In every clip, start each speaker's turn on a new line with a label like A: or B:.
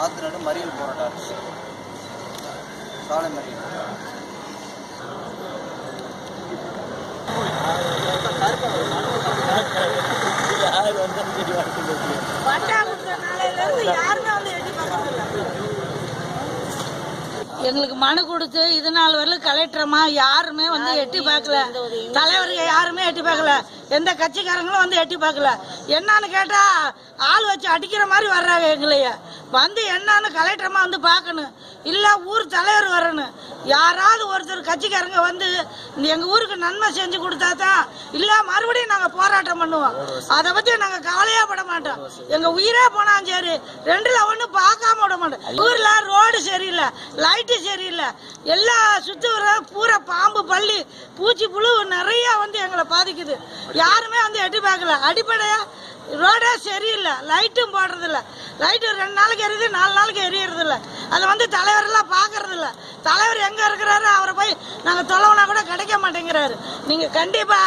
A: ஆத்திரடு மறியல் போராட்டம். சாலை மறியல்
B: பட்டா கொடுத்த நாளையில இருந்து யாருமே வந்து எட்டி பார்க்கறதில்ல. எங்களுக்கு மனு கொடுத்து இது நாள் வரலும் கலெக்டரமா யாருமே வந்து எட்டி பார்க்கல. தலைவர் யாருமே எட்டி பார்க்கல. எந்த கட்சிக்காரங்களும் வந்து எட்டி பார்க்கல. என்னன்னு கேட்டா ஆள் வச்சு அடிக்கிற மாதிரி வர்றாங்க எங்களைய. வந்து என்னன்னு கலெக்டரமா வந்து பார்க்கணும். இல்ல ஊர் தலைவர் வரணும். யாராவது ஒருத்தர் கட்சிக்காரங்க வந்து இந்த எங்க ஊருக்கு நன்மை செஞ்சு கொடுத்தா தான் இல்ல மறுபடியும் நாங்க போராட்டம் பண்ணுவோம். அதை பத்தி நாங்க கவலையே பட மாட்டோம். எங்க உயிரே போனாலும் சரி ரெண்டுல ஒண்ணு பார்க்காம மாட்டேன் ஊர்ல ரோடு சரியில்லை லைட்டு சரியில்லை. எல்லா சுத்தி பூரா பாம்பு பள்ளி பூச்சி புழு நிறைய வந்து எங்களை பாதிக்குது. யாருமே வந்து எட்டி பார்க்கல. அடிப்படையா ரோடே சரியில்லை லைட்டும் போடுறது இல்ல லைட்டு ரெண்டு நாளைக்கு எரியுது நாலு நாளைக்கு எரியறதில்ல. அதை வந்து தலைவரெல்லாம் எல்லாம் தலைவர் எங்க இருக்கிறாரு அவரை போய் நாங்கள் தொலைவனா கூட கிடைக்க மாட்டேங்கிறாரு. நீங்க கண்டிப்பா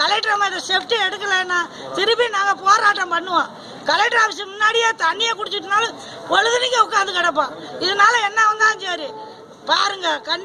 B: கலெக்டர் மாதிரி செஃப்டி எடுக்கலைன்னா திருப்பி நாங்கள் போராட்டம் பண்ணுவோம். கலெக்டர் ஆஃபீஸ் முன்னாடியே தண்ணியை குடிச்சிட்டுனாலும் பொழுதுனிக்க உட்காந்து கிடப்பான். இதனால என்ன வந்தாலும் சரி. பாருங்க கண்டி